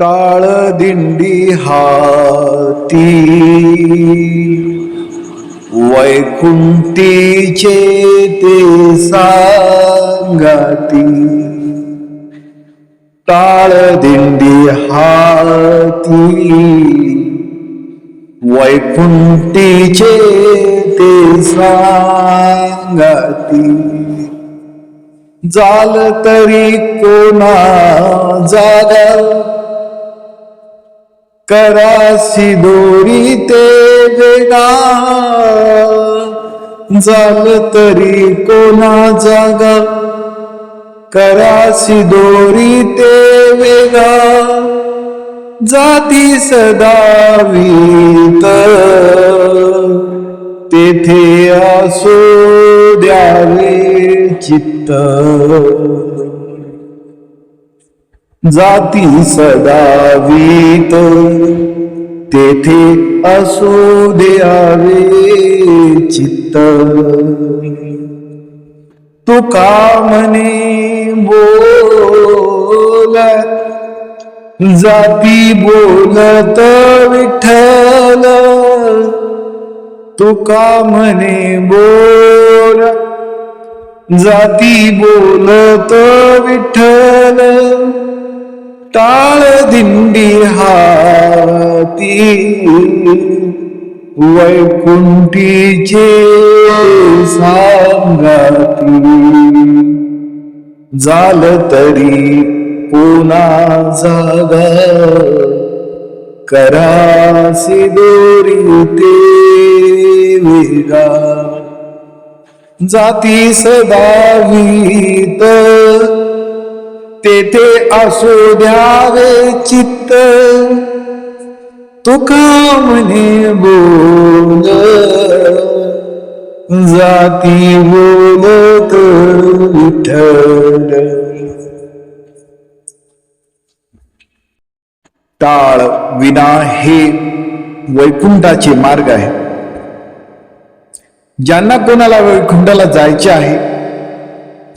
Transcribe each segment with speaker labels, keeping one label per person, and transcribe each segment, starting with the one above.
Speaker 1: टाळ दिंडी हाती. वैकुंठीचे ते सांगाती. टाळ दिंडी हाती. वैकुंठीचे ते सांगाती. जाल तरी कोणा जागा करासी दोरी ते वेगा जाल तरी कोणा जागा. करासी दोरी ते वेगा जाती सदावीत तेथे असो द्यावे चित्त. जाती सदावीत तेथे असो द्यावे चित्त. तुका म्हणे बोल जाती बोलत विठ्ठल. तुका म्हणे बोल? जाती बोलत विठ्ठल. टाळ दिंडी हाती वैकुंठीचे सांगाती जाल तरी कोणा जागा करासी दोरी ते वेगा जाती सदावीत तेथे असो द्यावे चित्त. तुका म्हणे बोल. जाती बोलत विठ्ठल. टाळ विना हे वैकुंठाचे मार्ग आहे. ज्यांना कोणाला वैकुंठाला जायचे आहे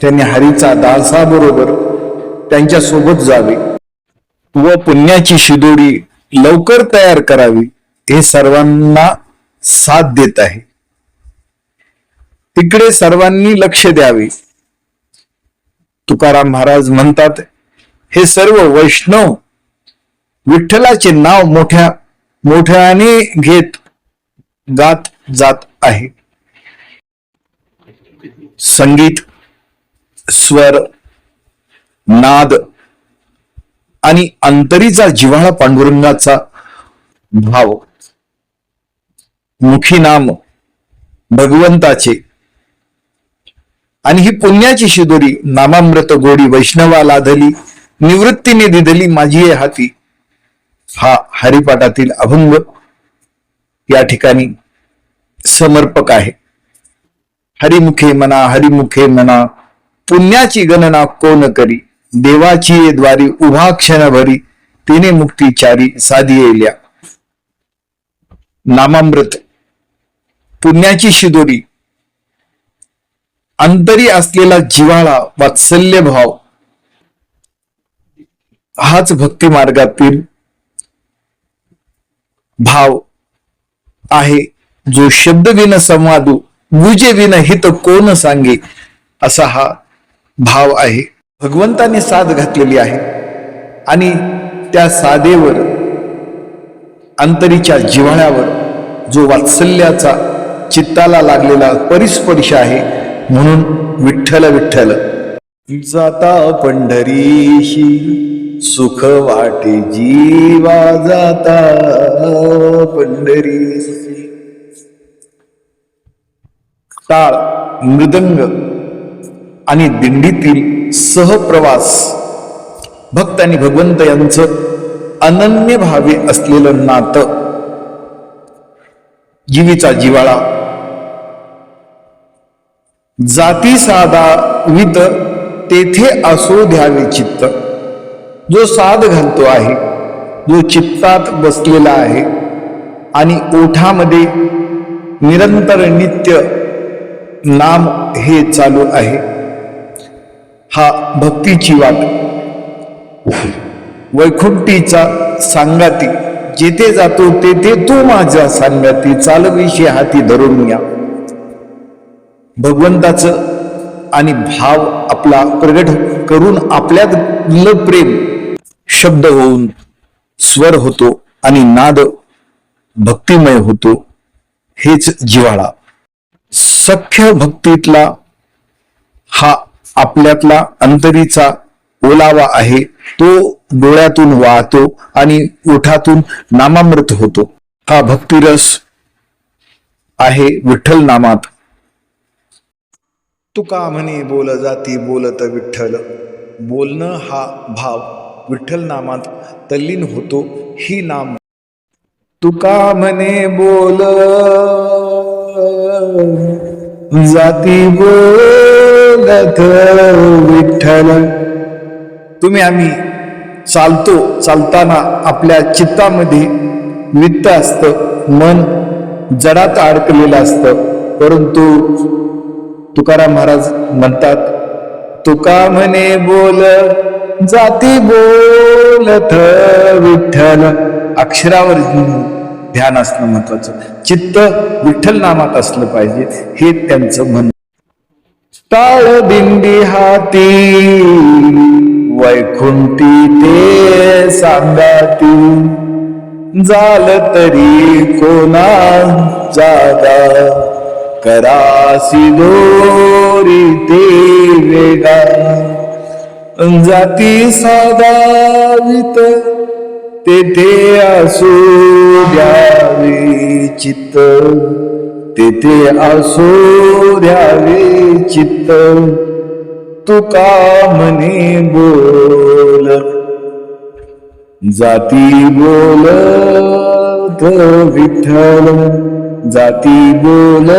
Speaker 1: त्यांनी हरीचा दासाबरोबर त्यांच्यासोबत जावे. व पुण्याची शिदोडी लवकर तयार करावी हे सर्वांना साथ देत आहे. तिकडे सर्वांनी लक्ष द्यावे. तुकाराम महाराज म्हणतात हे सर्व वैष्णव विठ्ठलाचे नाव मोठ्या मोठ्याने घेत गात जात आहे. संगीत स्वर नाद आणि अंतरीचा जिव्हाळा पांडुरंगाचा भाव मुखी नाम भगवंताचे. आणि ही पुण्याची शिदोरी नामामृत गोडी वैष्णवा लाधली निवृत्तीने दिधली माझी हाती हा हरिपाठातील अभंग या ठिकाणी समर्पक आहे. हरिमुखे मना हरिमुखे मना पुण्याची गणना कोण करी? देवाची द्वारी उभा क्षणभरी तिने मुक्तीचारी साधी येल्या नामामृत पुण्याची शिदोरी अंतरी असलेला जिव्हाळा वात्सल्य भाव हाच भक्ती मार्गातील भाव आहे जो शब्द विन संवादू गुजे विन हित कोण सांगे असा हा भाव आहे. भगवंताने साध घातलेली आहे. आणि त्या साधेवर अंतरीच्या जिव्हाळ्यावर जो वात्सल्याचा चित्ताला लागलेला परिस्पर्श आहे म्हणून विठ्ठल विठ्ठल जाता पंढरीशी सुख वाटे जीवा जाता पंढरीशी. टाळ मृदंग आणि दिंडीतील सहप्रवास. भक्त आणि भगवंत यांचं अनन्य भावे असलेलं नातं. जीवीचा जिवाळा. जाती साधा वित तेथे असो द्यावे चित्त. जो साध घालतो आहे जो चित्तात बसलेला आहे आणि ओठामध्ये निरंतर नित्य नाम हे चालू आहे. हा भक्तीची वाट. वैकुंठीचा सांगाती जेथे जातो तेथे तो माझ्या सांगाती चालविषयी हाती धरून घ्या भगवंताचं आणि भाव आपला प्रगट करून आपल्यातलं प्रेम शब्द होऊन स्वर होतो आणि नाद भक्तिमय होतो हेच जिव्हाळा. सख्य भक्तीतला हा आपल्यातला अंतरीचा ओलावा आहे तो डोळ्यातून वाहतो आणि ओठातून नामामृत होतो. हा भक्तिरस आहे विठ्ठल नामात तुका म्हणे बोल जाती बोलत विठ्ठल? बोलणं हा भाव विठ्ठल नामात तल्लीन होतो ही नाम. तुका म्हणे बोल जाती बोल बोलत विठ्ठल. तुम्ही आम्ही चालतो चालताना आपल्या चित्तामध्ये वित्त असतं मन जडात अडकलेलं असतं. परंतु तुकाराम महाराज म्हणतात तुका म्हणे बोल जाती बोलत विठ्ठल. अक्षरावर ध्यान असणं महत्वाचं चित्त विठ्ठल नामात असलं पाहिजे हे त्यांचं म्हणणं. दिंडी हाती वैकुंठी ते सांगाती. जाल तरी कोणा जागा करासी दोरी ते वेगा. जाती साधावित तेथे असू द्यावे चित्त. तेथे असू द्यावे चित्त. तुका म्हणे बोल. जाती बोल विठ्ठल. जाती बोल